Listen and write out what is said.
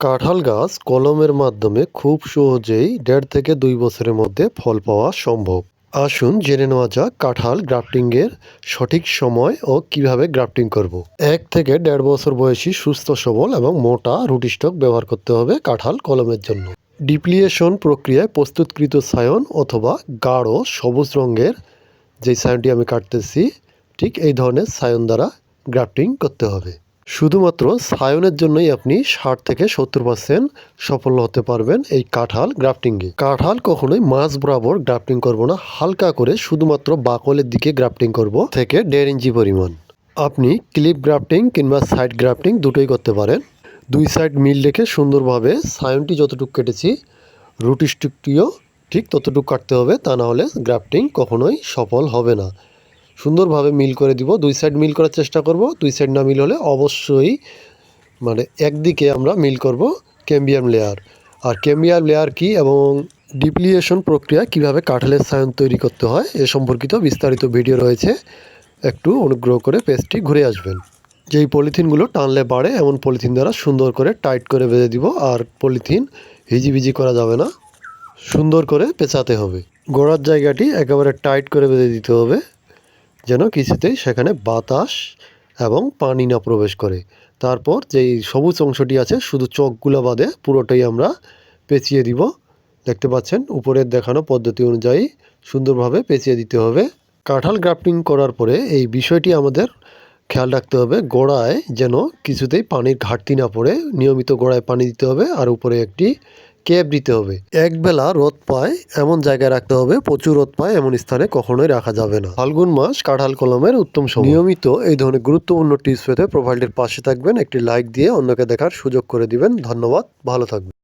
কাঁঠাল গাছ কলমের মাধ্যমে খুব সহজেই দেড় থেকে দুই বছরের মধ্যে ফল পাওয়া সম্ভব। আসুন জেনে নেওয়া যাক কাঁঠাল গ্রাফটিংয়ের সঠিক সময় ও কীভাবে গ্রাফটিং করব। এক থেকে দেড় বছর বয়সী সুস্থ, সবল এবং মোটা রুটি স্টক ব্যবহার করতে হবে কাঁঠাল কলমের জন্য। ডিপ্লিয়েশন প্রক্রিয়ায় প্রস্তুতকৃত সায়ন অথবা গাঢ় সবুজ রঙের যে সায়নটি আমি কাটতেছি, ঠিক এই ধরনের সায়ন দ্বারা গ্রাফটিং করতে হবে। শুধুমাত্র সায়নের জন্যই আপনি ষাট থেকে সত্তর পার্সেন্ট সফল হতে পারবেন এই কাঁঠাল গ্রাফটিংয়ে কাঁঠাল কখনোই মাছ বরাবর গ্রাফটিং করব না, হালকা করে শুধুমাত্র বাকলের দিকে গ্রাফটিং করব থেকে দেড় ইঞ্চি পরিমাণ। আপনি ক্লিপ গ্রাফটিং কিংবা সাইড গ্রাফটিং দুটোই করতে পারেন। দুই সাইড মিল রেখে সুন্দরভাবে সায়নটি যতটুকু কেটেছি, রুটি স্টিকটিও ঠিক ততটুকু কাটতে হবে, তা না হলে গ্রাফটিং কখনোই সফল হবে না। সুন্দরভাবে মিল করে দিব। দুই সাইড মিল করার চেষ্টা করব। দুই সাইড না মিল হলে অবশ্যই মানে একদিকে আমরা মিল করব ক্যাম্বিয়াম লেয়ার আর ক্যাম্বিয়াম লেয়ার কি এবং ডিপ্লিয়েশন প্রক্রিয়া কীভাবে কাঠালের সায়ন তৈরি করতে হয় এ সম্পর্কিত বিস্তারিত ভিডিও রয়েছে। একটু অনুগ্রহ করে পেজটি ঘুরে আসবেন। যেই পলিথিনগুলো টানলে বাড়ে, এমন পলিথিন দ্বারা সুন্দর করে টাইট করে বেঁধে দিব। আর পলিথিন হিজিবিজি করা যাবে না। সুন্দর করে পেঁচাতে হবে। গোড়ার জায়গাটি একেবারে টাইট করে বেঁধে দিতে হবে। যেন কিছুতেই সেখানে বাতাস এবং পানি না প্রবেশ করে। তারপর যেই সবুজ অংশটি আছে, শুধু চোখগুলো বাদে পুরোটাই আমরা পেঁচিয়ে দিব। দেখতে পাচ্ছেন, উপরের দেখানো পদ্ধতি অনুযায়ী সুন্দরভাবে পেঁচিয়ে দিতে হবে। কাঁঠাল গ্রাফটিং করার পরে এই বিষয়টি আমাদের খেয়াল রাখতে হবে, গোড়ায় যেন কিছুতেই পানির ঘাটতি না পড়ে। নিয়মিত গোড়ায় পানি দিতে হবে আর উপরে একটি ক্যাপ দিতে হবে। একবেলা রোদ পায়, এমন জায়গায় রাখতে হবে, প্রচুর রোদ পায়, এমন স্থানে কখনোই রাখা যাবে না। ফাল্গুন মাস, কাঁঠাল কলমের উত্তম সময়। নিয়মিত এই ধরনের গুরুত্বপূর্ণ টিপস পেতে প্রোফাইলটির পাশে থাকবেন, একটি লাইক দিয়ে অন্যকে দেখার সুযোগ করে দিবেন। ধন্যবাদ, ভালো থাকবেন।